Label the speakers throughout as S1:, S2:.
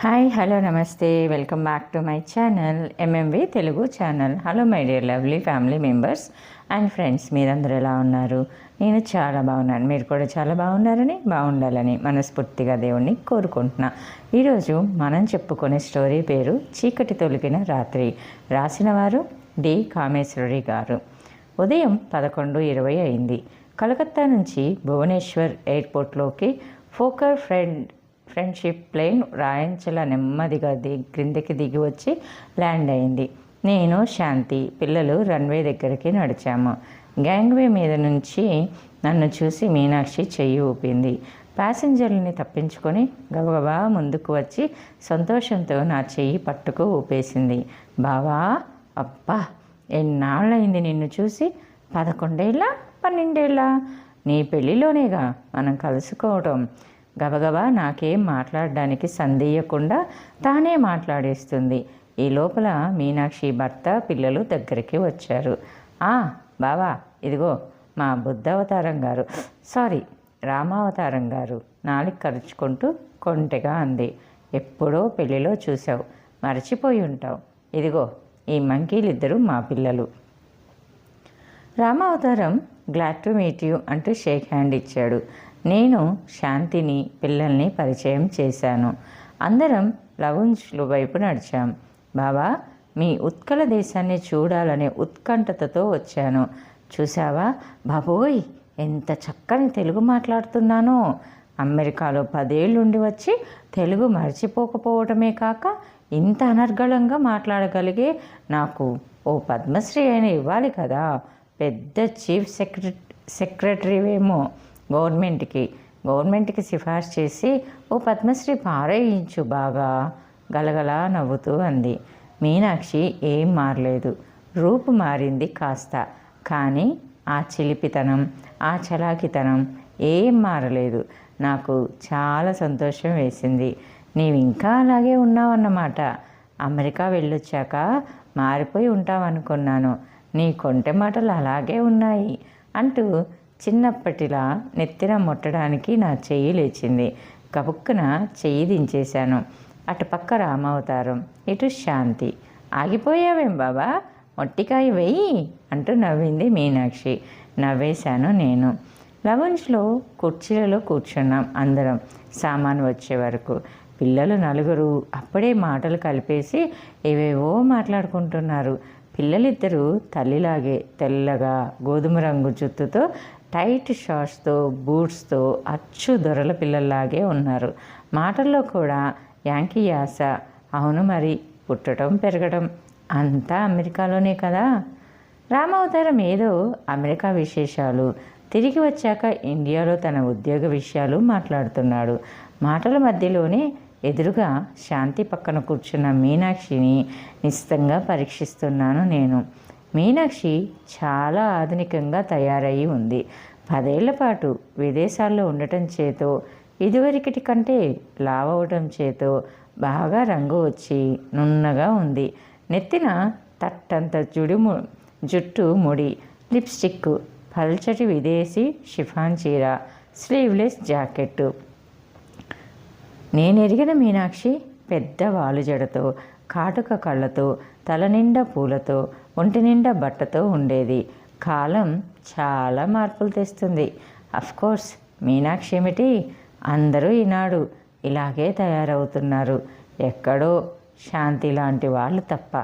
S1: Hi hello నమస్తే. Welcome back to my channel MMV Telugu channel hello my dear lovely family members and friends మీరందరూ ఎలా ఉన్నారు? నేను చాలా బాగున్నాను. మీరు కూడా చాలా బాగున్నారని బాగుండాలని మనస్ఫూర్తిగా దేవుణ్ణి కోరుకుంటున్నా. ఈరోజు మనం చెప్పుకునే స్టోరీ పేరు చీకటి తొలికిన రాత్రి. రాసిన వారు డి. కామేశ్వరి గారు. ఉదయం పదకొండు ఇరవై అయింది కలకత్తా నుంచి భువనేశ్వర్ ఎయిర్పోర్ట్లోకి ఫోకర్ ఫ్రెండ్ ఫ్రెండ్షిప్ ప్లేన్ రాయంచల నెమ్మదిగా ది క్రిందికి దిగి వచ్చి ల్యాండ్ అయింది. నేను శాంతి పిల్లలు రన్వే దగ్గరికి నడిచాము. గ్యాంగ్వే మీద నుంచి నన్ను చూసి మీనాక్షి చెయ్యి ఊపింది. ప్యాసింజర్లని తప్పించుకొని గబగబా ముందుకు వచ్చి సంతోషంతో నా చెయ్యి పట్టుకు ఊపేసింది. బావా అబ్బా ఎన్నాళ్ళైంది నిన్ను చూసి? పదకొండేళ్ళ? పన్నెండేళ్ళ? నీ పెళ్ళిలోనేగా మనం కలుసుకోవటం. గబగబా నాకేం మాట్లాడడానికి సందేయకుండా తానే మాట్లాడేస్తుంది. ఈ లోపల మీనాక్షి భర్త పిల్లలు దగ్గరికి వచ్చారు. ఆ బావా ఇదిగో మా బుద్ధవతారం గారు. సారీ రామావతారం గారు. నాలుగు ఖర్చుకుంటూ కొంటెగా అంది. ఎప్పుడో పెళ్ళిలో చూసావు మర్చిపోయి ఉంటావు. ఇదిగో ఈ మంకీలిద్దరూ మా పిల్లలు. రామావతారం గ్లాడ్ టు మీట్ యూ అంటూ షేక్ హ్యాండ్ ఇచ్చాడు. నేను శాంతిని పిల్లల్ని పరిచయం చేశాను. అందరం లవుంజ్లు వైపు నడిచాం. బాబా మీ ఉత్కల దేశాన్ని చూడాలనే ఉత్కంఠతతో వచ్చాను. చూసావా బాబోయ్ ఎంత చక్కని తెలుగు మాట్లాడుతున్నానో. అమెరికాలో పదేళ్ళుండి వచ్చి తెలుగు మర్చిపోకపోవటమే కాక ఇంత అనర్గళంగా మాట్లాడగలిగే నాకు ఓ పద్మశ్రీ అయిన ఇవ్వాలి కదా. పెద్ద చీఫ్ సెక్రటరీ సెక్రటరీవేమో. గవర్నమెంట్కి గవర్నమెంట్కి సిఫార్సు చేసి ఓ పద్మశ్రీ పారేయించు బాగా గలగలా నవ్వుతూ అంది. మీనాక్షి ఏం మారలేదు. రూపు మారింది కాస్త. కానీ ఆ చిలిపితనం ఆ చలాకితనం ఏం మారలేదు. నాకు చాలా సంతోషం వేసింది. నీవు ఇంకా అలాగే ఉన్నావన్నమాట. అమెరికా వెళ్ళొచ్చాక మారిపోయి ఉంటావనుకున్నాను. నీ కొంటె మాటలు అలాగే ఉన్నాయి అంటూ చిన్నప్పటిలా నెత్తిన ముట్టడానికి నా చెయ్యి లేచింది. కబుక్కున చెయ్యి దించేశాను. అటుపక్క రామావతారం ఇటు శాంతి. ఆగిపోయావేం బాబా? మొట్టికాయ వెయ్యి అంటూ నవ్వింది మీనాక్షి. నవ్వేశాను నేను. లవన్స్లో కుర్చీలలో కూర్చున్నాం అందరం. సామాను వచ్చే వరకు. పిల్లలు నలుగురు అప్పుడే మాటలు కలిపేసి ఏవేవో మాట్లాడుకుంటున్నారు. పిల్లలిద్దరూ తల్లిలాగే తెల్లగా గోధుమ రంగు జుత్తుతో టైట్ షార్ట్స్తో బూట్స్తో అచ్చు దొరల పిల్లల్లాగే ఉన్నారు. మాటల్లో కూడా యాంకీ యాస అవును మరి పుట్టడం పెరగడం అంతా అమెరికాలోనే కదా? రామావతారం ఏదో అమెరికా విశేషాలు. తిరిగి వచ్చాక ఇండియాలో తన ఉద్యోగ విషయాలు మాట్లాడుతున్నాడు. మాటల మధ్యలోనే ఎదురుగా శాంతి పక్కన కూర్చున్న మీనాక్షిని నిశ్చితంగా పరీక్షిస్తున్నాను నేను. మీనాక్షి చాలా ఆధునికంగా తయారయ్యి ఉంది. పదేళ్ళ పాటు విదేశాల్లో ఉండటం చేతో ఇదివరకటి కంటే లావవటం చేతో బాగా రంగు వచ్చి నున్నగా ఉంది. నెత్తిన తట్టంత జుడి జుట్టు ముడి లిప్స్టిక్ పల్చటి విదేశీ షిఫాన్ చీర స్లీవ్లెస్ జాకెట్టు. నేనెరిగిన మీనాక్షి పెద్ద వాలుజడతో కాటుక కళ్ళతో తలనిండా పూలతో ఒంటి నిండా బట్టతో ఉండేది. కాలం చాలా మార్పులు తెస్తుంది. కోర్స్ మీనాక్షి ఏమిటి? అందరూ ఈనాడు ఇలాగే తయారవుతున్నారు. ఎక్కడో శాంతి లాంటి వాళ్ళు తప్ప.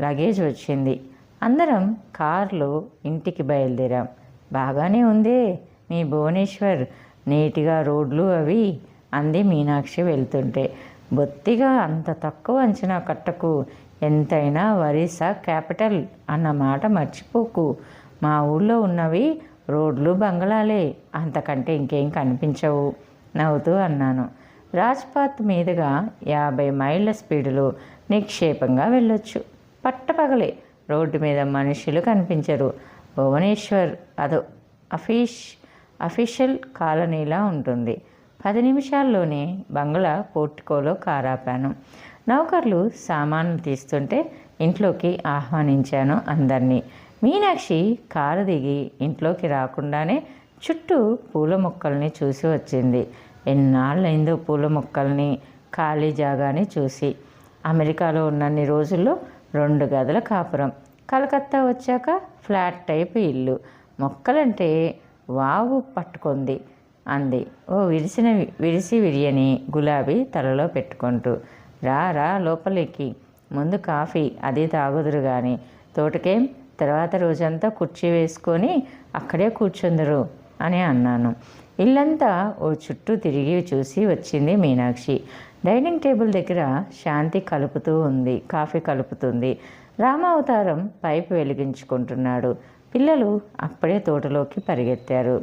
S1: లగేజ్ వచ్చింది. అందరం కారులో ఇంటికి బయలుదేరాం. బాగానే ఉందే మీ భువనేశ్వర్. నీట్గా రోడ్లు అవి అంది మీనాక్షి వెళ్తుంటే. బొత్తిగా అంత తక్కువ అంచనా కట్టకు. ఎంతైనా వరిసా క్యాపిటల్ అన్న మాట మర్చిపోకు. మా ఊళ్ళో ఉన్నవి రోడ్లు బంగళాలే అంతకంటే ఇంకేం కనిపించవు. నవ్వుతూ అన్నాను. రాజ్పాత్ మీదుగా యాభై మైళ్ళ స్పీడులో నిక్షేపంగా వెళ్ళొచ్చు. పట్టపగలే రోడ్డు మీద మనుషులు కనిపించరు. భువనేశ్వర్ అదో అఫీష్ అఫీషియల్ కాలనీలా ఉంటుంది. పది నిమిషాల్లోనే బంగ్లా పోర్టుకోలో కారాపాను. నౌకర్లు సామాన్లు తీస్తుంటే ఇంట్లోకి ఆహ్వానించాను అందరినీ. మీనాక్షి కారు దిగి ఇంట్లోకి రాకుండానే చుట్టూ పూల మొక్కల్ని చూసి వచ్చింది. ఎన్నాళ్ళైందో పూల మొక్కల్ని ఖాళీ జాగాని చూసి. అమెరికాలో ఉన్నన్ని రోజుల్లో రెండు గదుల కాపురం. కలకత్తా వచ్చాక ఫ్లాట్ టైప్ ఇల్లు. మొక్కలంటే వావు పట్టుకుంది. అంది. ఓ విరిసిన విరిసి విరియని గులాబీ తలలో పెట్టుకుంటూ. రా రా లోపలికి. ముందు కాఫీ అది తాగుదురు కానీ తోటకేం? తర్వాత రోజంతా కుర్చీ వేసుకొని అక్కడే కూర్చుందరు అని అన్నాను. ఇల్లంతా ఓ చుట్టూ తిరిగి చూసి వచ్చింది మీనాక్షి. డైనింగ్ టేబుల్ దగ్గర శాంతి కలుపుతూ ఉంది కాఫీ కలుపుతుంది. రామావతారం పైపు వెలిగించుకుంటున్నాడు. పిల్లలు అప్పుడే తోటలోకి పరిగెత్తారు.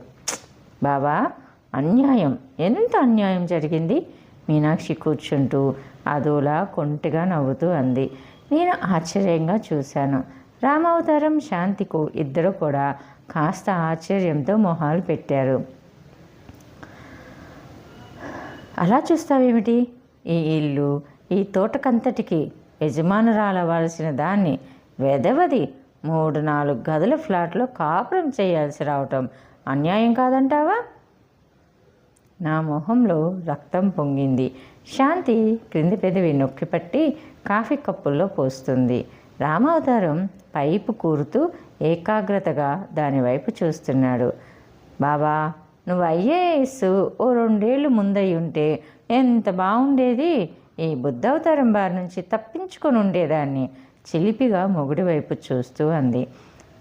S1: బాబా! అన్యాయం. ఎంత అన్యాయం జరిగింది? మీనాక్షి కూర్చుంటూ అదోలా కొంటిగా నవ్వుతూ అంది. నేను ఆశ్చర్యంగా చూశాను. రామావతారం శాంతికు ఇద్దరు కూడా కాస్త ఆశ్చర్యంతో మొహాలు పెట్టారు. అలా చూస్తావేమిటి? ఈ ఇల్లు ఈ తోటకంతటికి యజమానురాలవలసిన దాన్ని వెదవది. మూడు నాలుగు గదుల ఫ్లాట్లో కాపురం చేయాల్సి రావటం అన్యాయం కాదంటావా? నా మొహంలో రక్తం పొంగింది. శాంతి క్రింది పెదవి నొక్కిపట్టి కాఫీ కప్పుల్లో పోస్తుంది. రామావతారం పైపు కూరుతూ ఏకాగ్రతగా దానివైపు చూస్తున్నాడు. బాబా నువ్వు ఐఏఎస్ ఓ రెండేళ్ళు ముందయి ఉంటే ఎంత బాగుండేది ఈ బుద్ధవతారం బారి నుంచి తప్పించుకొని ఉండేదాన్ని. చిలిపిగా మొగుడి వైపు చూస్తూ అంది.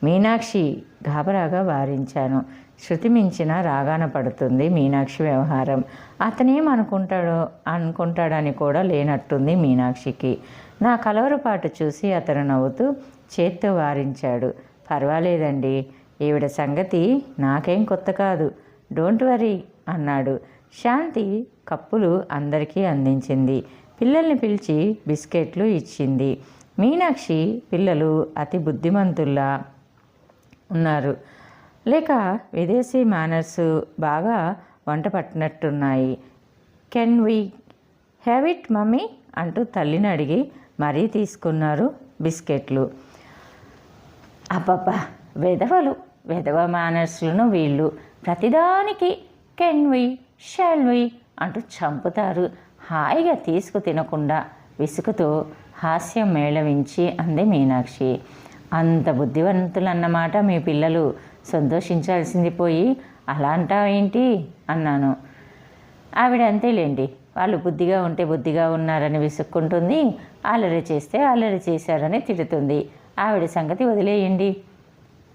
S1: మీనాక్షి గాబరాగా వారించాను. శృతి మించిన రాగాన పడుతుంది మీనాక్షి వ్యవహారం. అతనేం అనుకుంటాడో అనుకుంటాడని కూడా లేనట్టుంది మీనాక్షికి. నా కలవరపాటు చూసి అతను నవ్వుతూ చేత్తో వారించాడు. పర్వాలేదండి ఈవిడ సంగతి నాకేం కొత్త కాదు. డోంట్ వరీ అన్నాడు. శాంతి కప్పులు అందరికీ అందించింది. పిల్లల్ని పిలిచి బిస్కెట్లు ఇచ్చింది. మీనాక్షి పిల్లలు అతి బుద్ధిమంతుల్లా ఉన్నారు. లేక విదేశీ మేనర్స్ బాగా వంట పట్టినట్టున్నాయి. Can we have it mummy అంటూ తల్లిని అడిగి మరీ తీసుకున్నారు బిస్కెట్లు. అబ్బబ్బా వెధవలు వెధవ మేనర్స్లను వీళ్ళు ప్రతిదానికి కెన్ వి షెల్ వి అంటూ చంపుతారు. హాయిగా తీసుకు తినకుండా విసుగుతో హాస్యం మేళవించి అంది మీనాక్షి. అంత బుద్ధివంతులు అన్నమాట మీ పిల్లలు. సంతోషించాల్సింది పోయి అలా అంటావేంటి? అన్నాను. ఆవిడ అంతేలేండి వాళ్ళు బుద్ధిగా ఉంటే బుద్ధిగా ఉన్నారని విసుక్కుంటుంది అల్లరి చేస్తే అల్లరి చేశారని తిడుతుంది. ఆవిడ సంగతి వదిలేయండి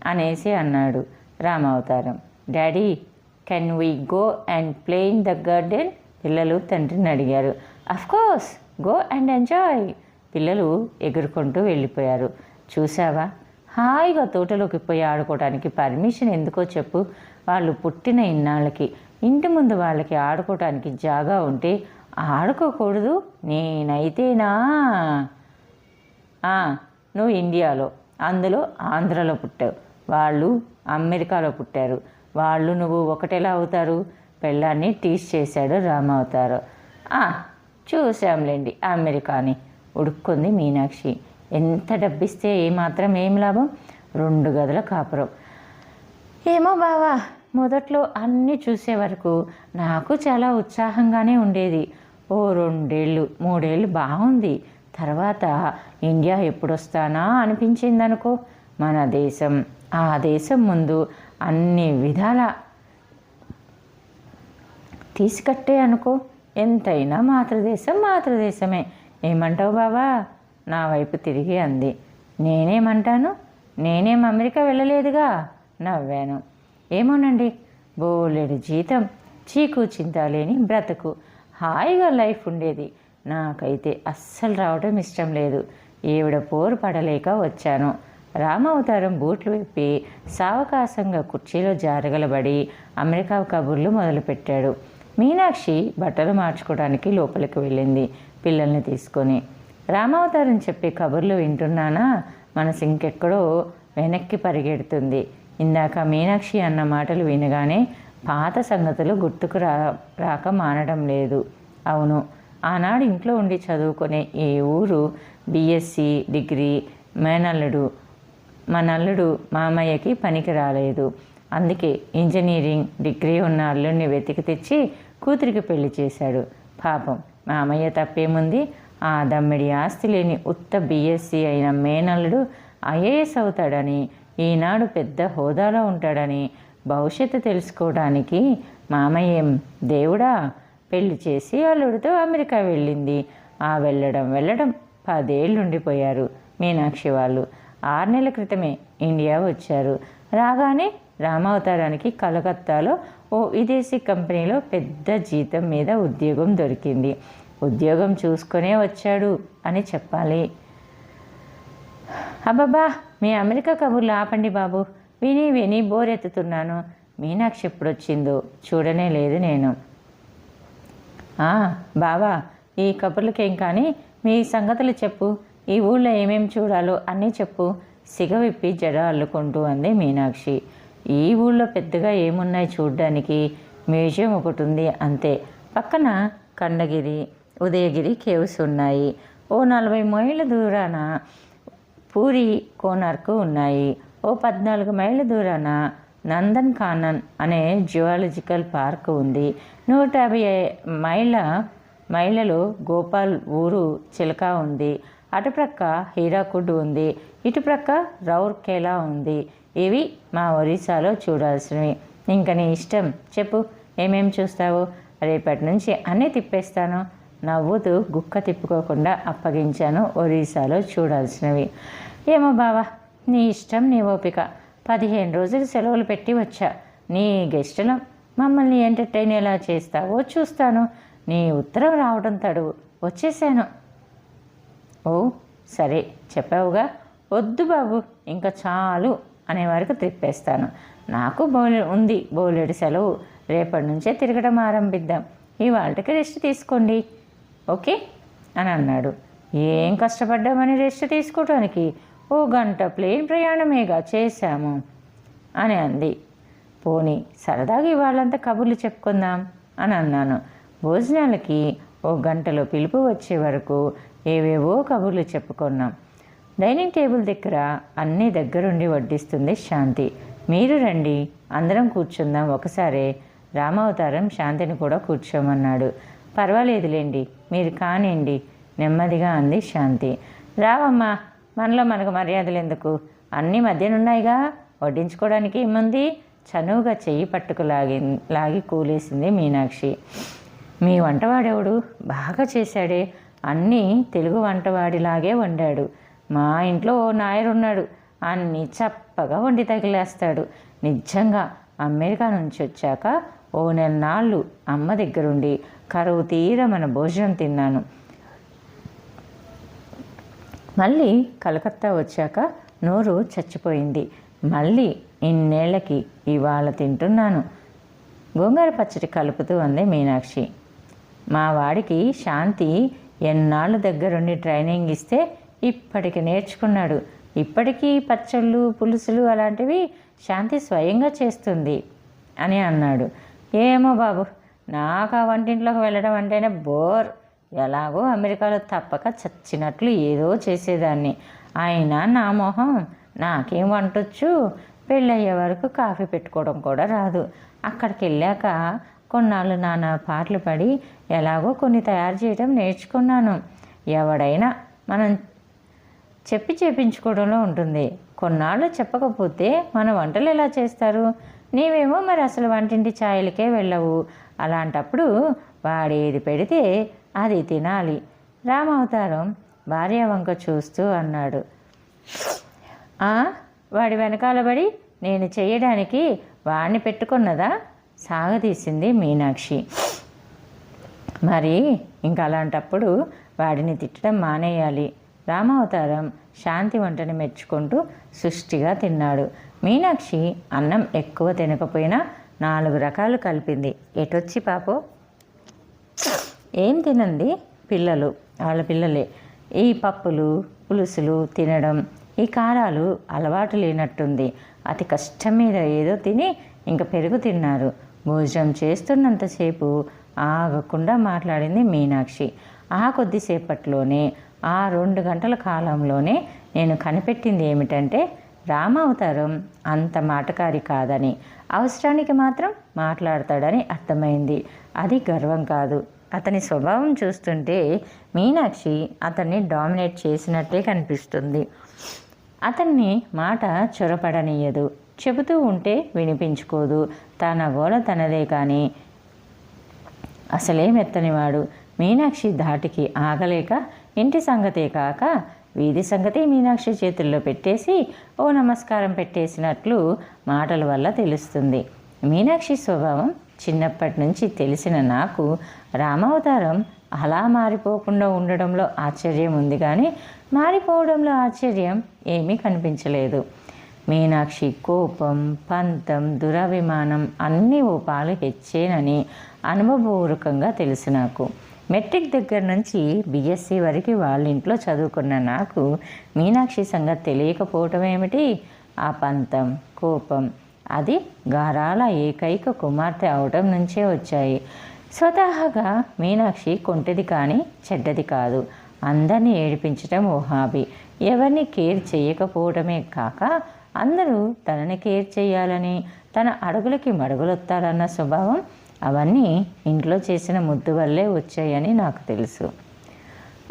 S1: అనేసి అన్నాడు Ramavataram. Daddy can we go and play in the garden? పిల్లలు తండ్రిని అడిగారు. Of course go and enjoy. పిల్లలు ఎగురుకుంటూ వెళ్ళిపోయారు. చూసావా హాయిగా తోటలోకి పోయి ఆడుకోవడానికి పర్మిషన్ ఎందుకో చెప్పు. వాళ్ళు పుట్టిన ఇన్నాళ్ళకి ఇంటి ముందు వాళ్ళకి ఆడుకోవటానికి జాగా ఉంటే ఆడుకోకూడదు. నేనైతేనా? నువ్వు ఇండియాలో అందులో ఆంధ్రలో పుట్టావు. వాళ్ళు అమెరికాలో పుట్టారు. వాళ్ళు నువ్వు ఒకటేలా అవుతారు? పెళ్ళాన్ని టీచ్ చేశాడు రామ అవుతారు. చూసాంలేండి అమెరికాని. ఉడుక్కుంది మీనాక్షి. ఎంత డబ్బిస్తే ఏమాత్రం ఏం లాభం? రెండు గదుల కాపురం. ఏమో బావా మొదట్లో అన్నీ చూసే వరకు నాకు చాలా ఉత్సాహంగానే ఉండేది. ఓ రెండేళ్ళు మూడేళ్ళు బాగుంది. తర్వాత ఇండియా ఎప్పుడొస్తానా అనిపించింది అనుకో మన దేశం ఆ దేశం ముందు అన్ని విధాల తీసుకట్టే అనుకో ఎంతైనా మాతృదేశం మాతృదేశమే. ఏమంటావు బావా? నా వైపు తిరిగి అంది. నేనేమంటాను? నేనేం అమెరికా వెళ్ళలేదుగా? నవ్వాను. ఏమోనండి? బోలెడు జీతం చీకు చింత లేని బ్రతుకు హాయిగా లైఫ్ ఉండేది. నాకైతే అస్సలు రావడం ఇష్టం లేదు. ఈవిడ పోరు పడలేక వచ్చాను. రామావతారం బూట్లు విప్పి సావకాశంగా కుర్చీలో జారగలబడి అమెరికా కబుర్లు మొదలుపెట్టాడు. మీనాక్షి బట్టలు మార్చుకోవడానికి లోపలికి వెళ్ళింది పిల్లల్ని తీసుకొని. రామావతారం చెప్పే కబుర్లు వింటున్నానా? మనసు ఇంకెక్కడో వెనక్కి పరిగెడుతుంది. ఇందాక మీనాక్షి అన్న మాటలు వినగానే పాత సంగతులు గుర్తుకు రా రాక మానడం లేదు. అవును ఆనాడు ఇంట్లో ఉండి చదువుకునే ఈ ఊరు? బీఎస్సీ డిగ్రీ మేనల్లుడు మా నల్లుడు మామయ్యకి పనికి రాలేదు. అందుకే ఇంజనీరింగ్ డిగ్రీ ఉన్న అల్లుడిని వెతికి తెచ్చి కూతురికి పెళ్ళి చేశాడు. పాపం మామయ్య తప్పేముంది? ఆ దమ్మిడి ఆస్తి లేని ఉత్త బిఎస్సి అయిన మేనల్లుడు ఐఏఎస్ అవుతాడని ఈనాడు పెద్ద హోదాలో ఉంటాడని భవిష్యత్తు తెలుసుకోవడానికి మామయ్యం దేవుడా? పెళ్ళి చేసి అల్లుడితో అమెరికా వెళ్ళింది. ఆ వెళ్ళడం వెళ్ళడం పదేళ్ళు ఉండిపోయారు మీనాక్షి వాళ్ళు. ఆరు నెలల క్రితమే ఇండియా వచ్చారు. రాగానే రామావతారానికి కలకత్తాలో ఓ విదేశీ కంపెనీలో పెద్ద జీతం మీద ఉద్యోగం దొరికింది. ఉద్యోగం చూసుకునే వచ్చాడు అని చెప్పాలి. అబ్బబ్బా మీ అమెరికా కబుర్లు ఆపండి బాబు. విని విని బోరెత్తుతున్నాను. మీనాక్షి ఎప్పుడొచ్చిందో చూడనే లేదు నేను. బావా ఈ కబుర్లకేం కానీ మీ సంగతులు చెప్పు. ఈ ఊళ్ళో ఏమేం చూడాలో అన్నీ చెప్పు. సిగ విప్పి జడ అల్లుకుంటూ అంది మీనాక్షి. ఈ ఊళ్ళో పెద్దగా ఏమున్నాయి చూడడానికి? మ్యూజియం ఒకటి ఉంది అంతే. పక్కన కండగిరి ఉదయగిరి కేవ్స్ ఉన్నాయి. ఓ నలభై మైళ్ళ దూరాన పూరి కోనార్కు ఉన్నాయి. ఓ పద్నాలుగు మైళ్ళ దూరాన నందన్ కానన్ అనే జియాలజికల్ పార్క్ ఉంది. నూట యాభై మైళ్ళ మైళ్ళలో గోపాల్ ఊరు చిలక ఉంది. అటుప్రక్క హీరాకుడ్ ఉంది. ఇటుప్రక్క రౌర్కేలా ఉంది. ఇవి మా ఒరిస్సాలో చూడాల్సినవి. ఇంక నీ ఇష్టం. చెప్పు ఏమేం చూస్తావు? రేపటి నుంచి అన్నీ తిప్పేస్తాను. నవ్వుతూ గుక్క తిప్పుకోకుండా అప్పగించాను ఒరిస్సాలో చూడాల్సినవి. ఏమో బావా నీ ఇష్టం నీ ఓపిక. పదిహేను రోజులు సెలవులు పెట్టి వచ్చా. నీ గెస్టులం మమ్మల్ని ఎంటర్టైన్ ఎలా చేస్తావో చూస్తాను. నీ ఉత్తరం రావడం తడువు. వచ్చేసాను ఓ సరే చెప్పావుగా. వద్దు బాబు ఇంకా చాలు అనే వరకు తిప్పేస్తాను. నాకు బోలె ఉంది బోలెడు సెలవు. రేపటి నుంచే తిరగడం ఆరంభిద్దాం. ఇవాళకి రెస్ట్ తీసుకోండి. ఓకే? అని అన్నాడు. ఏం కష్టపడ్డామని రెస్ట్ తీసుకోవడానికి ఓ గంట ప్లేన్ ప్రయాణమేగా చేశాము అని అంది. పోనీ సరదాగా ఇవాళంతా కబుర్లు చెప్పుకుందాం అని అన్నాను. భోజనాలకి ఓ గంటలో పిలుపు వచ్చే వరకు ఏవేవో కబుర్లు చెప్పుకున్నాం. డైనింగ్ టేబుల్ దగ్గర అన్నీ దగ్గరుండి వడ్డిస్తుంది శాంతి. మీరు రండి అందరం కూర్చుందాం. ఒకసారే రామావతారం శాంతిని కూడా కూర్చోమన్నాడు. పర్వాలేదులేండి మీరు కానివ్వండి. నెమ్మదిగా అంది శాంతి. రావమ్మా మనలో మనకు మర్యాదలు ఎందుకు అన్నీ మధ్యనున్నాయిగా వడ్డించుకోవడానికి ఏముంది? చనువుగా చెయ్యి పట్టుకు లాగి లాగి కూలేసింది మీనాక్షి. మీ వంటవాడెవడు? బాగా చేశాడే. అన్నీ తెలుగు వంటవాడిలాగే వండాడు. మా ఇంట్లో ఓ నాయరు ఉన్నాడు చప్పగా వండి తగిలేస్తాడు. నిజంగా అమెరికా నుంచి వచ్చాక ఓ నెల నాళ్ళు అమ్మ దగ్గరుండి కరువు తీర మన భోజనం తిన్నాను. మళ్ళీ కలకత్తా వచ్చాక నోరు చచ్చిపోయింది. మళ్ళీ ఇన్నేళ్ళకి ఇవాళ తింటున్నాను. గోంగూర పచ్చడి కలుపుతూ అంది మీనాక్షి. మా వాడికి శాంతి ఎన్నాళ్ళు దగ్గరుండి ట్రైనింగ్ ఇస్తే ఇప్పటికి నేర్చుకున్నాడు. ఇప్పటికీ పచ్చళ్ళు పులుసులు అలాంటివి శాంతి స్వయంగా చేస్తుంది అని అన్నాడు. ఏమో బాబు నాకు ఆ వంటింట్లోకి వెళ్ళడం అంటేనే బోర్. ఎలాగో అమెరికాలో తప్పక చచ్చినట్లు ఏదో చేసేదాన్ని. అయినా నా మొహం నాకేం వంటొచ్చు పెళ్ళయ్యే వరకు కాఫీ పెట్టుకోవడం కూడా రాదు. అక్కడికి వెళ్ళాక కొన్నాళ్ళు నానా పాటలు పడి ఎలాగో కొన్ని తయారు చేయడం నేర్చుకున్నాను. ఎవడైనా మనం చెప్పి చేపించుకోవడంలో ఉంటుంది. కొన్నాళ్ళు చెప్పకపోతే మన వంటలు ఎలా చేస్తారు? నీవేమో మరి అసలు వంటింటి ఛాయలకే వెళ్ళవు. అలాంటప్పుడు వాడేది పెడితే అది తినాలి. రామవతారం భార్య వంక చూస్తూ అన్నాడు. "ఆ, వాడి వెనకాల పడి నేను చేయడానికి వాడిని పెట్టుకున్నదా? సాగదీసింది మీనాక్షి. మరి ఇంక అలాంటప్పుడు వాడిని తిట్టడం మానేయాలి. రామావతారం శాంతి వంటని మెచ్చుకుంటూ సుష్టిగా తిన్నాడు. మీనాక్షి అన్నం ఎక్కువ తినకపోయినా నాలుగు రకాలు కలిపింది. ఎటొచ్చి పాపో? ఏం తినంది? పిల్లలు వాళ్ళ పిల్లలే. ఈ పప్పులు పులుసులు తినడం ఈ కారాలు అలవాటు లేనట్టుంది. అతి కష్టం మీద ఏదో తిని ఇంకా పెరుగు తిన్నారు. భోజనం చేస్తున్నంతసేపు ఆగకుండా మాట్లాడింది మీనాక్షి. ఆ కొద్దిసేపట్లోనే ఆ రెండు గంటల కాలంలోనే నేను కనిపెట్టింది ఏమిటంటే రామావతారం అంత మాటకారి కాదని అవసరానికి మాత్రం మాట్లాడతాడని అర్థమైంది. అది గర్వం కాదు. అతని స్వభావం చూస్తుంటే మీనాక్షి అతన్ని డామినేట్ చేసినట్టే కనిపిస్తుంది. అతన్ని మాట చొరపడనీయదు. చెబుతూ ఉంటే వినిపించుకోదు. తన గోల తనదే కానీ అసలే మెత్తనివాడు. మీనాక్షి ధాటికి ఆగలేక ఇంటి సంగతే కాక వీధి సంగతి మీనాక్షి చేతుల్లో పెట్టేసి ఓ నమస్కారం పెట్టేసినట్లు మాటల వల్ల తెలుస్తుంది. మీనాక్షి స్వభావం చిన్నప్పటి నుంచి తెలిసిన నాకు రామావతారం అలా మారిపోకుండా ఉండడంలో ఆశ్చర్యం ఉంది కానీ మారిపోవడంలో ఆశ్చర్యం ఏమీ కనిపించలేదు. మీనాక్షి కోపం పంతం దురభిమానం అన్నీ ఓ పాలు హెచ్చేనని అనుభవపూర్వకంగా తెలుసు నాకు. మెట్రిక్ దగ్గర నుంచి బీఎస్సీ వరకు వాళ్ళ ఇంట్లో చదువుకున్న నాకు మీనాక్షి సంగతి తెలియకపోవటం ఏమిటి? ఆ పంతం కోపం అది గారాల ఏకైక కుమార్తె అవడం నుంచే వచ్చాయి. స్వతహాగా మీనాక్షి కొంటది కానీ చెడ్డది కాదు. అందరినీ ఏడిపించటం ఓ హాబీ. ఎవరిని కేర్ చేయకపోవడమే కాక అందరూ తనని కేర్ చేయాలని తన అడుగులకి మడుగులొత్తాలన్న స్వభావం అవన్నీ ఇంట్లో చేసిన ముద్దు వల్లే వచ్చాయని నాకు తెలుసు.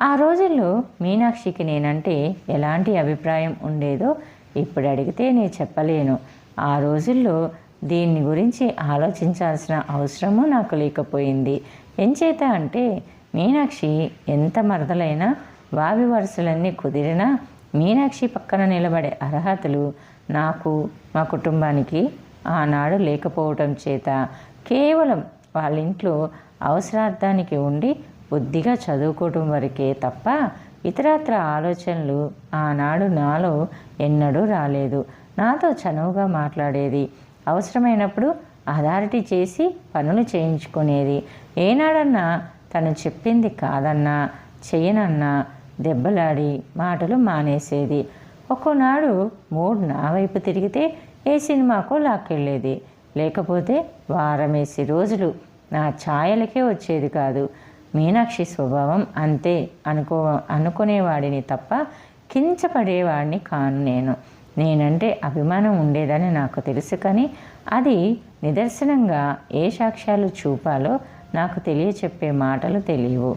S1: ఆ రోజుల్లో మీనాక్షికి నేనంటే ఎలాంటి అభిప్రాయం ఉండేదో ఇప్పుడు అడిగితే నేను చెప్పలేను. ఆ రోజుల్లో దీన్ని గురించి ఆలోచించాల్సిన అవసరము నాకు లేకపోయింది. ఎంచేత అంటే మీనాక్షి ఎంత మరదలైనా వావి వరుసలన్నీ కుదిరినా మీనాక్షి పక్కన నిలబడే అర్హతలు నాకు మా కుటుంబానికి ఆనాడు లేకపోవటం చేత కేవలం వాళ్ళ ఇంట్లో అవసరార్థానికి ఉండి బుద్ధిగా చదువుకోవటం వరకే తప్ప ఇతరత్ర ఆలోచనలు ఆనాడు నాలో ఎన్నడూ రాలేదు. నాతో చనువుగా మాట్లాడేది అవసరమైనప్పుడు అథారిటీ చేసి పనులు చేయించుకునేది. ఏనాడన్నా తను చెప్పింది కాదన్నా చెయ్యనన్నా దెబ్బలాడి మాటలు మానేసేది. ఒక్కోనాడు మూడు నా వైపు తిరిగితే ఏ సినిమాకో లాక్కెళ్ళేది. లేకపోతే వారమేసి రోజులు నా ఛాయలకే వచ్చేది కాదు. మీనాక్షి స్వభావం అంతే అనుకో అనుకునేవాడిని తప్ప కించపడేవాడిని కాను నేను. నేనంటే అభిమానం ఉండేదని నాకు తెలుసు కానీ అది నిదర్శనంగా ఏ సాక్ష్యాలు చూపాలో నాకు తెలియచెప్పే మాటలు తెలియవు.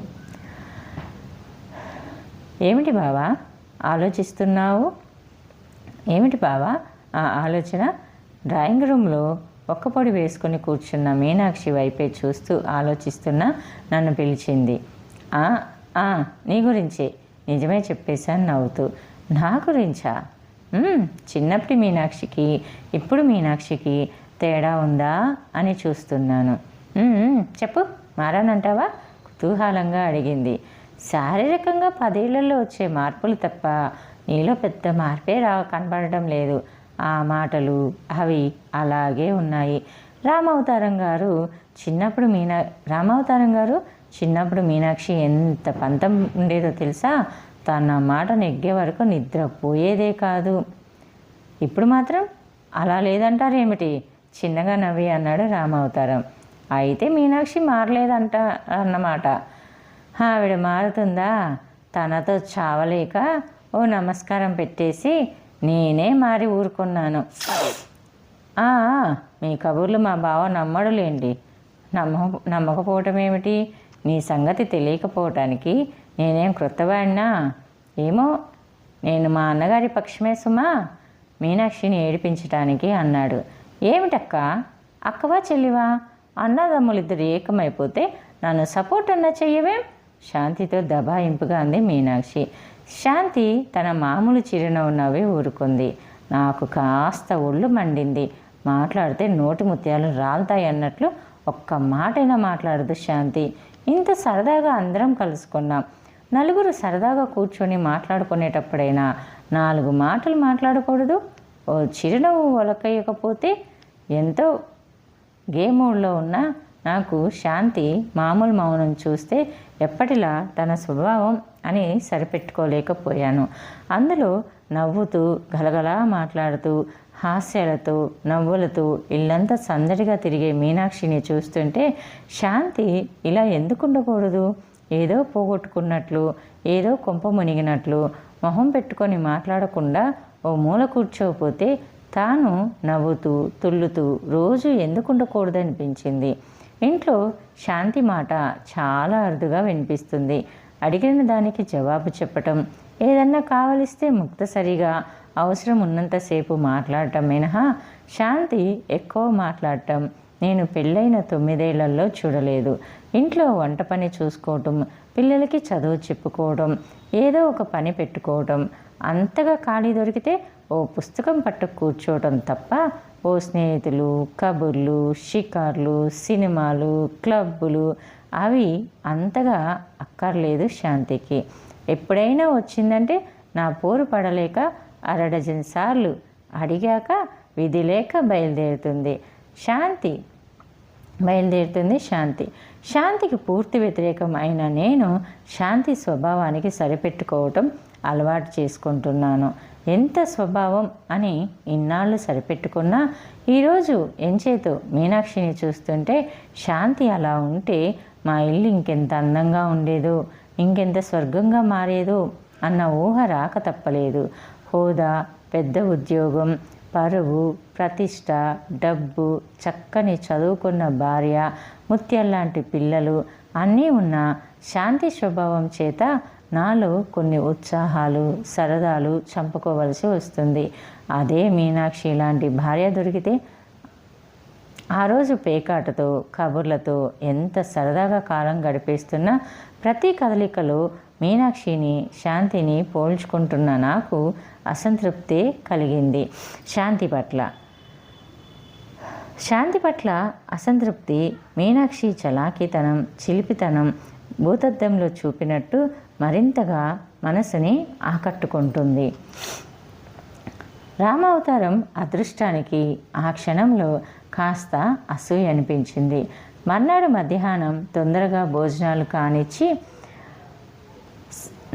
S1: ఏమిటి బావా? ఆలోచిస్తున్నావు? ఏమిటి బావా? ఆ ఆలోచన డ్రాయింగ్ రూమ్లో ఒక్కపొడి వేసుకుని కూర్చున్న మీనాక్షి వైపే చూస్తూ ఆలోచిస్తున్న నన్ను పిలిచింది. "ఆ, ఆ, నీ గురించే నిజమే చెప్పేశాను నవ్వుతూ. నా గురించా? చిన్నప్పటి మీనాక్షికి ఇప్పుడు మీనాక్షికి తేడా ఉందా అని చూస్తున్నాను. చెప్పు మారానంటావా? కుతూహలంగా అడిగింది. శారీరకంగా పదేళ్ళలో వచ్చే మార్పులు తప్ప నీలో పెద్ద మార్పే రా కనబడటం లేదు. ఆ మాటలు అవి అలాగే ఉన్నాయి. రామావతారం గారు చిన్నప్పుడు మీనా రామావతారం గారు చిన్నప్పుడు మీనాక్షి ఎంత పంతం ఉండేదో తెలుసా? తన మాట నెగ్గే వరకు నిద్రపోయేదే కాదు. ఇప్పుడు మాత్రం అలా లేదంటారేమిటి? చిన్నగా నవ్వి అన్నాడు రామావతారం. అయితే మీనాక్షి మారలేదంట అన్నమాట. ఆవిడ మారుతుందా? తనతో చావలేక ఓ నమస్కారం పెట్టేసి నేనే మారి ఊరుకున్నాను. మీ కబుర్లు మా బావ నమ్మడులేండి. నమ్మ నమ్మకపోవటం ఏమిటి? నీ సంగతి తెలియకపోవటానికి నేనేం క్రొత్తవాడినా? ఏమో నేను మా అన్నగారి పక్షమే సుమా? మీనాక్షిని ఏడిపించటానికి అన్నాడు. ఏమిటక్క? అక్కవా చెల్లివా? అన్నదమ్ములిద్దరు ఏకమైపోతే నన్ను సపోర్ట్ అన్న చెయ్యవేం? శాంతితో దబాయింపుగా అంది మీనాక్షి. శాంతి తన మామూలు చిరునవ్వు నవ్వి ఊరుకుంది. నాకు కాస్త ఒళ్ళు మండింది. మాట్లాడితే నోటి ముత్యాలు రాలుతాయి అన్నట్లు ఒక్క మాటైనా మాట్లాడదు శాంతి. ఇంత సరదాగా అందరం కలుసుకున్నాం. నలుగురు సరదాగా కూర్చొని మాట్లాడుకునేటప్పుడైనా నాలుగు మాటలు మాట్లాడకూడదు. ఓ చిరునవ్వు ఒలకయ్యకపోతే ఎంతో గేమ్ మూడ్లో ఉన్న నాకు శాంతి మామూలు మౌనం చూస్తే ఎప్పటిలా తన స్వభావం అని సరిపెట్టుకోలేకపోయాను. అందులో నవ్వుతూ గలగలా మాట్లాడుతూ హాస్యాలతో నవ్వులతో ఇల్లంతా సందడిగా తిరిగే మీనాక్షిని చూస్తుంటే శాంతి ఇలా ఎందుకు ఉండకూడదు ఏదో పోగొట్టుకున్నట్లు ఏదో కొంప మునిగినట్లు మొహం పెట్టుకొని మాట్లాడకుండా ఓ మూల కూర్చోకపోతే తాను నవ్వుతూ తుల్లుతూ రోజు ఎందుకు ఉండకూడదనిపించింది ఇంట్లో శాంతి మాట చాలా అరుదుగా వినిపిస్తుంది. అడిగిన దానికి జవాబు చెప్పటం ఏదన్నా కావలిస్తే ముక్తసరిగా అవసరం ఉన్నంతసేపు మాట్లాడటం మినహా శాంతి ఎక్కువ మాట్లాడటం. నేను పెళ్ళైన తొమ్మిదేళ్ళలో చూడలేదు. ఇంట్లో వంట పని చూసుకోవటం పిల్లలకి చదువు చెప్పుకోవడం ఏదో ఒక పని పెట్టుకోవడం అంతగా ఖాళీ దొరికితే ఓ పుస్తకం పట్టు కూర్చోవడం తప్ప ఓ స్నేహితులు కబుర్లు షికార్లు సినిమాలు క్లబ్బులు. అవి అంతగా అక్కర్లేదు శాంతికి. ఎప్పుడైనా వచ్చిందంటే నా పోరు పడలేక అరడజన్ సార్లు అడిగాక విధి లేక బయలుదేరుతుంది. శాంతి బయలుదేరుతుంది శాంతి. శాంతికి పూర్తి వ్యతిరేకం అయిన నేను శాంతి స్వభావానికి సరిపెట్టుకోవటం అలవాటు చేసుకుంటున్నాను. ఎంత స్వభావం అని ఇన్నాళ్ళు సరిపెట్టుకున్నా ఈరోజు ఎంచేతో మీనాక్షిని చూస్తుంటే శాంతి అలా ఉంటే మా ఇల్లు ఇంకెంత అందంగా ఉండేదో ఇంకెంత స్వర్గంగా మారేదో అన్న ఊహ రాక తప్పలేదు. హోదా పెద్ద ఉద్యోగం పరువు ప్రతిష్ట డబ్బు చక్కని చదువుకున్న భార్య ముత్యాల్లాంటి పిల్లలు అన్నీ ఉన్న శాంతి స్వభావం చేత నాలో కొన్ని ఉత్సాహాలు సరదాలు చంపుకోవలసి వస్తుంది. అదే మీనాక్షి లాంటి భార్య దొరికితే ఆ రోజు పేకాటతో కబుర్లతో ఎంత సరదాగా కాలం గడిపేస్తున్నా ప్రతి కదలికలో మీనాక్షిని శాంతిని పోల్చుకుంటున్న నాకు అసంతృప్తి కలిగింది. శాంతి పట్ల. శాంతి పట్ల అసంతృప్తి మీనాక్షి చలాకితనం చిలిపితనం భూతద్దంలో చూపినట్టు మరింతగా మనసుని ఆకట్టుకుంటుంది. రామావతారం అదృష్టానికి ఆ క్షణంలో కాస్త అసూయ అనిపించింది. మర్నాడు మధ్యాహ్నం తొందరగా భోజనాలు కానిచ్చి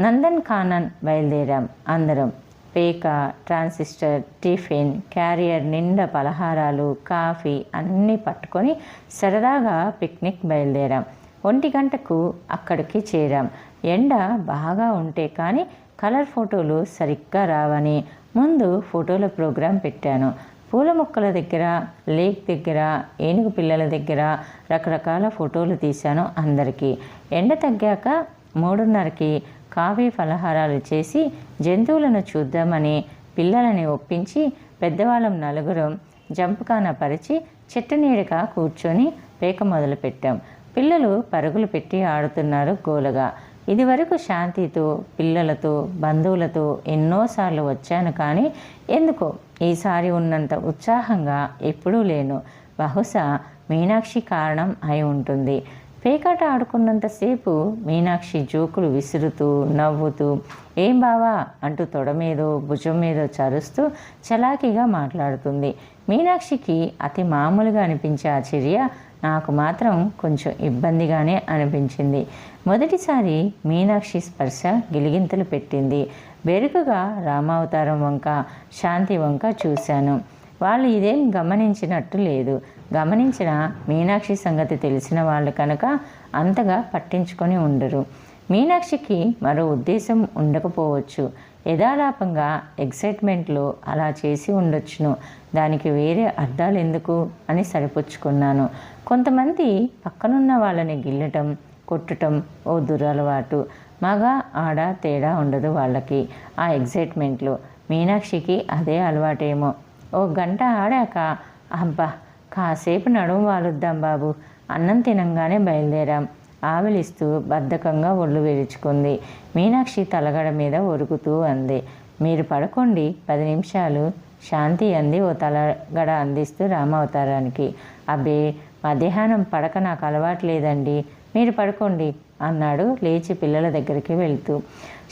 S1: నందన్ కానన్ బయలుదేరాం అందరం. పేక ట్రాన్సిస్టర్ టిఫిన్ క్యారియర్ నిండా పలహారాలు కాఫీ అన్నీ పట్టుకొని సరదాగా పిక్నిక్ బయలుదేరాం. ఒంటి గంటకు అక్కడికి చేరాం. ఎండ బాగా ఉంటే కానీ కలర్ ఫోటోలు సరిగ్గా రావని. ముందు ఫోటోల ప్రోగ్రాం పెట్టాను. పూల మొక్కల దగ్గర లేక్ దగ్గర ఏనుగు పిల్లల దగ్గర రకరకాల ఫోటోలు తీశాను అందరికీ. ఎండ తగ్గాక మూడున్నరకి కాఫీ ఫలహారాలు చేసి జంతువులను చూద్దామని పిల్లలని ఒప్పించి పెద్దవాళ్ళం నలుగురం జంపుకాన పరిచి చెట్టు నీడక కూర్చొని పేక మొదలుపెట్టాం. పిల్లలు పరుగులు పెట్టి ఆడుతున్నారు గోలగా. ఇదివరకు శాంతితో పిల్లలతో బంధువులతో ఎన్నోసార్లు వచ్చాను కానీ ఎందుకో ఈసారి ఉన్నంత ఉత్సాహంగా ఎప్పుడూ లేను. బహుశా మీనాక్షి కారణం అయి ఉంటుంది. పేకాట ఆడుకున్నంతసేపు మీనాక్షి జోకులు విసురుతూ నవ్వుతూ ఏం బావా? అంటూ తొడ మీదో భుజం మీదో చరుస్తూ చలాకీగా మాట్లాడుతుంది. మీనాక్షికి అతి మామూలుగా అనిపించే ఆ చర్య నాకు మాత్రం కొంచెం ఇబ్బందిగానే అనిపించింది. మొదటిసారి మీనాక్షి స్పర్శ గిలిగింతలు పెట్టింది. బెరుకుగా రామావతారం వంక శాంతి వంక చూశాను. వాళ్ళు ఇదేం గమనించినట్టు లేదు. గమనించిన మీనాక్షి సంగతి తెలిసిన వాళ్ళు కనుక అంతగా పట్టించుకొని ఉండరు. మీనాక్షికి మరో ఉద్దేశం ఉండకపోవచ్చు. యథాలాపంగా ఎక్సైట్మెంట్లో అలా చేసి ఉండొచ్చును. దానికి వేరే అర్థాలు ఎందుకు అని సరిపుచ్చుకున్నాను. కొంతమంది పక్కనున్న వాళ్ళని గిల్లటం కొట్టటం ఓ దురలవాటు. మగ ఆడ తేడా ఉండదు వాళ్ళకి. ఆ ఎగ్జైట్మెంట్లో. మీనాక్షికి అదే అలవాటేమో. ఓ గంట ఆడాక అబ్బా కాసేపు నడుము వాలుద్దాం బాబు. అన్నం తినంగానే బయలుదేరాం. ఆవిలిస్తూ బద్ధకంగా ఒళ్ళు విరుచుకుంది. మీనాక్షి తలగడ మీద ఒరుగుతూ అంది. మీరు పడుకోండి పది నిమిషాలు. శాంతి అంది. ఓ తలగడ అందిస్తూ రామావతారానికి. అబ్బే మధ్యాహ్నం పడక నాకు అలవాటు లేదండి. మీరు పడుకోండి అన్నాడు లేచి పిల్లల దగ్గరికి వెళ్తూ.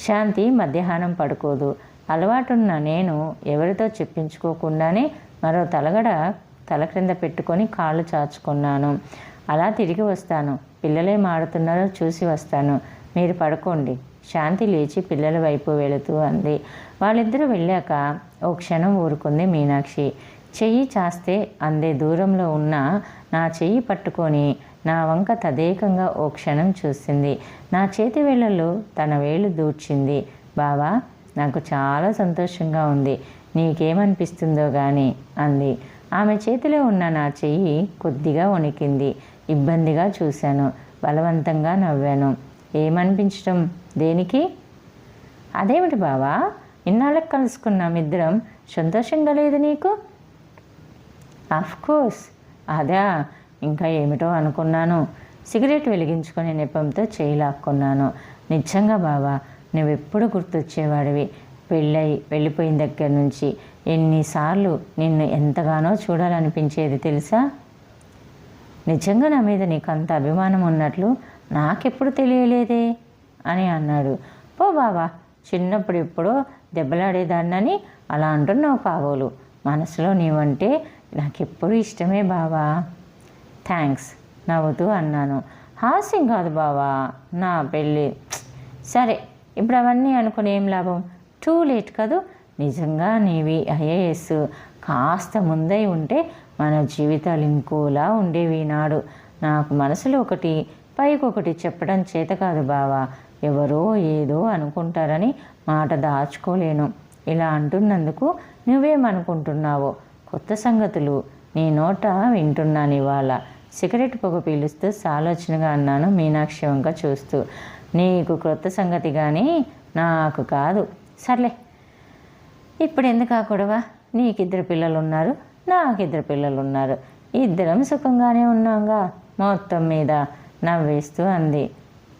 S1: శాంతి మధ్యాహ్నం పడుకోదు. అలవాటున్న నేను ఎవరితో చెప్పించుకోకుండానే మరో తలగడ తల క్రింద పెట్టుకొని కాళ్ళు చాచుకున్నాను. అలా తిరిగి వస్తాను. పిల్లలేం ఆడుతున్నారో చూసి వస్తాను. మీరు పడుకోండి. శాంతి లేచి పిల్లల వైపు వెళుతూ అంది. వాళ్ళిద్దరూ వెళ్ళాక ఓ క్షణం ఊరుకుంది మీనాక్షి. చెయ్యి చాస్తే అందే దూరంలో ఉన్న నా చెయ్యి పట్టుకొని నా వంక తదేకంగా ఓ క్షణం చూసింది. నా చేతి వేళ్ళలో తన వేలు దూర్చింది. బావా నాకు చాలా సంతోషంగా ఉంది. నీకేమనిపిస్తుందో కానీ అంది. ఆమె చేతిలో ఉన్న నా చెయ్యి కొద్దిగా వణికింది. ఇబ్బందిగా చూశాను. బలవంతంగా నవ్వాను. ఏమనిపించడం దేనికి? అదేమిటి బావా? ఇన్నాళ్ళకి కలుసుకున్నాం ఇద్దరం. సంతోషంగా లేదు నీకు? కోర్స్ అదా ఇంకా ఏమిటో అనుకున్నాను. సిగరెట్ వెలిగించుకొని నెపంతో చేయి లాక్కున్నాను నిజంగా బావా నువ్వెప్పుడు గుర్తొచ్చేవాడివి. పెళ్ళై వెళ్ళిపోయిన దగ్గర నుంచి ఎన్నిసార్లు నిన్ను ఎంతగానో చూడాలనిపించేది తెలుసా? నిజంగా నా మీద నీకు అంత అభిమానం ఉన్నట్లు నాకెప్పుడు తెలియలేదే? అని అన్నాడు. పో బావా చిన్నప్పుడు ఎప్పుడో దెబ్బలాడేదాన్నని అలా అంటున్నావు కాబోలు మనసులో నీవంటే నాకెప్పుడు ఇష్టమే బావా. థ్యాంక్స్. నవ్వుతూ అన్నాను. హాస్యం కాదు బావా. నా పెళ్ళి. సరే ఇప్పుడు అవన్నీ అనుకుని ఏం లాభం? టూ లేట్ కదూ? నిజంగా నీవి ఐఏఎస్. కాస్త ముందై ఉంటే మన జీవితాలు ఇంకోలా ఉండేవి నాడు నాకు మనసులో ఒకటి పైకి ఒకటి చెప్పడం చేత కాదు బావా. ఎవరో ఏదో అనుకుంటారని మాట దాచుకోలేను. ఇలా అంటున్నందుకు నువ్వేమనుకుంటున్నావో? కొత్త సంగతులు నీ నోట వింటున్నాను ఇవాళ. సిగరెట్ పొగ పీలుస్తూ సాలోచనగా అన్నాను మీనాక్షి వంక చూస్తూ. నీకు క్రొత్త సంగతి కానీ నాకు కాదు. సర్లే. ఇప్పుడు ఎందుకు ఆ గొడవ? నీకిద్దరు పిల్లలు ఉన్నారు నాకిద్దరు పిల్లలు ఉన్నారు ఇద్దరం సుఖంగానే ఉన్నాంగా మొత్తం మీద నవ్వేస్తూ అంది.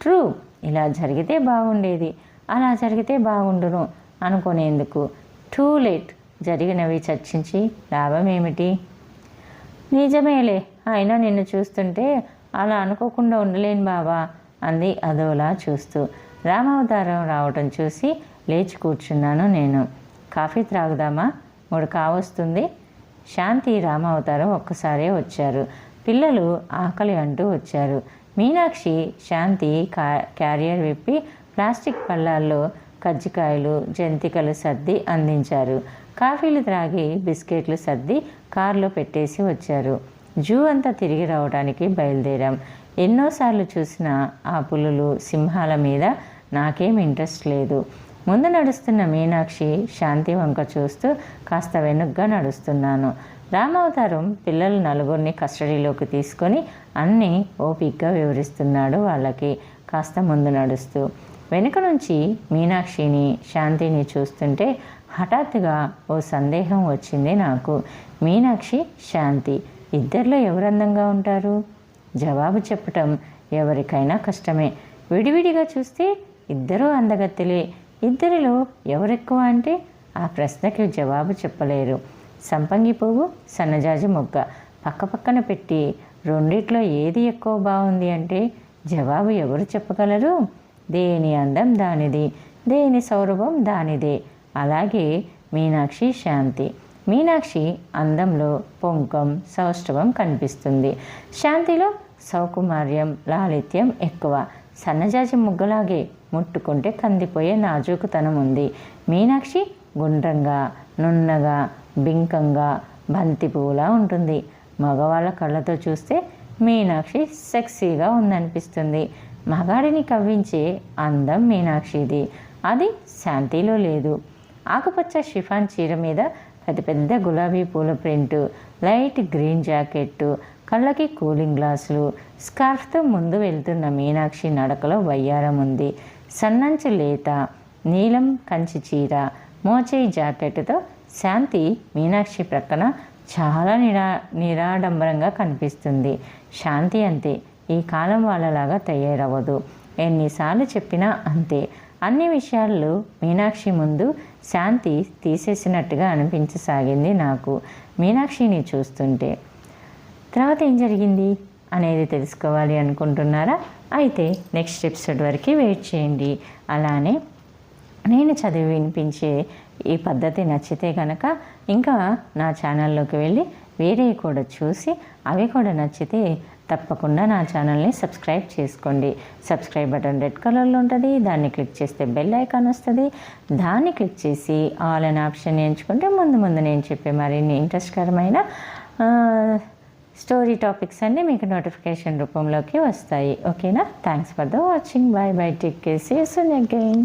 S1: ట్రూ ఇలా జరిగితే బాగుండేది. అలా జరిగితే బాగుండును అనుకునేందుకు. టూ లేట్ జరిగినవి చర్చించి లాభం ఏమిటి నిజమేలే అయినా నిన్ను చూస్తుంటే అలా అనుకోకుండా ఉండలేను బాబా అంది అదోలా చూస్తూ. రామావతారం రావటం చూసి లేచి కూర్చున్నాను నేను. కాఫీ త్రాగుదామా? మూడు కావస్తుంది శాంతి రామావతారం ఒక్కసారే వచ్చారు. పిల్లలు ఆకలి అంటూ వచ్చారు. మీనాక్షి శాంతి క్యారియర్ విప్పి ప్లాస్టిక్ పళ్ళాల్లో కజ్జికాయలు జంతికలు సర్ది అందించారు. కాఫీలు త్రాగి బిస్కెట్లు సర్ది కారులో పెట్టేసి వచ్చారు. జూ అంతా తిరిగి రావడానికి బయలుదేరాం. ఎన్నోసార్లు చూసిన ఆ పులులు సింహాల మీద నాకేం ఇంట్రెస్ట్ లేదు. ముందు నడుస్తున్న మీనాక్షి శాంతి వంక చూస్తూ కాస్త వెనుగ్గా నడుస్తున్నాను. రామావతారం పిల్లలు నలుగురిని కస్టడీలోకి తీసుకొని అన్నీ ఓపిక్గా వివరిస్తున్నాడు వాళ్ళకి కాస్త ముందు నడుస్తూ. వెనుక నుంచి మీనాక్షిని శాంతిని చూస్తుంటే హఠాత్తుగా ఓ సందేహం వచ్చింది నాకు. మీనాక్షి శాంతి ఇద్దరిలో ఎవరు అందంగా ఉంటారు? జవాబు చెప్పటం ఎవరికైనా కష్టమే. విడివిడిగా చూస్తే ఇద్దరూ అందగత్తెలే. ఇద్దరిలో ఎవరెక్కువ అంటే ఆ ప్రశ్నకి జవాబు చెప్పలేరు. సంపంగి పువ్వు సన్నజాజి మొగ్గ. పక్కపక్కన పెట్టి రెండిట్లో ఏది ఎక్కువ బాగుంది అంటే జవాబు ఎవరు చెప్పగలరు? దేని అందం దానిది? దేని సౌరభం దానిదే? అలాగే మీనాక్షి శాంతి. మీనాక్షి అందంలో పొంకం సౌష్ఠవం కనిపిస్తుంది. శాంతిలో సౌకుమార్యం లాలిత్యం ఎక్కువ. సన్నజాజి ముగ్గలాగే ముట్టుకుంటే కందిపోయే నాజూకుతనం ఉంది. మీనాక్షి గుండ్రంగా నున్నగా బింకంగా బంతి పువ్వులా ఉంటుంది. మగవాళ్ళ కళ్ళతో చూస్తే మీనాక్షి సెక్సీగా ఉందనిపిస్తుంది. మగాడిని కవ్వించే అందం మీనాక్షిది. అది శాంతిలో లేదు. ఆకుపచ్చ షిఫాన్ చీర మీద పెద్ద పెద్ద గులాబీ పూల ప్రింటు లైట్ గ్రీన్ జాకెట్టు కళ్ళకి కూలింగ్ గ్లాసులు స్కార్ఫ్తో ముందు వెళ్తున్న మీనాక్షి నడకలో వయ్యారం ఉంది. సన్నంచు లేత నీలం కంచి చీర మోచేయి జాకెట్తో శాంతి మీనాక్షి ప్రక్కన చాలా నిరా నిరాడంబరంగా కనిపిస్తుంది. శాంతి అంతే. ఈ కాలం వాళ్ళలాగా తయారవ్వదు. ఎన్నిసార్లు చెప్పినా అంతే. అన్ని విషయాల్లో మీనాక్షి ముందు శాంతి తీసేసినట్టుగా అనిపించసాగింది నాకు మీనాక్షిని చూస్తుంటే. తర్వాత ఏం జరిగింది? అనేది తెలుసుకోవాలి అనుకుంటున్నారా? అయితే నెక్స్ట్ ఎపిసోడ్ వరకు వెయిట్ చేయండి. అలానే నేను చదివి వినిపించే ఈ పద్ధతి నచ్చితే కనుక ఇంకా నా ఛానల్లోకి వెళ్ళి వేరే కూడా చూసి అవి కూడా నచ్చితే తప్పకుండా నా ఛానల్ని సబ్స్క్రైబ్ చేసుకోండి. సబ్స్క్రైబ్ బటన్ రెడ్ కలర్లో ఉంటుంది. దాన్ని క్లిక్ చేస్తే బెల్ ఐకాన్ వస్తుంది. దాన్ని క్లిక్ చేసి ఆల్ అనే ఆప్షన్ ఎంచుకుంటే ముందు ముందు నేను చెప్పే మరిన్ని ఇంట్రెస్ట్కరమైన స్టోరీ టాపిక్స్ అన్నీ మీకు నోటిఫికేషన్ రూపంలోకి వస్తాయి. ఓకేనా? Thanks for the watching. Bye bye. Take care. See soon again.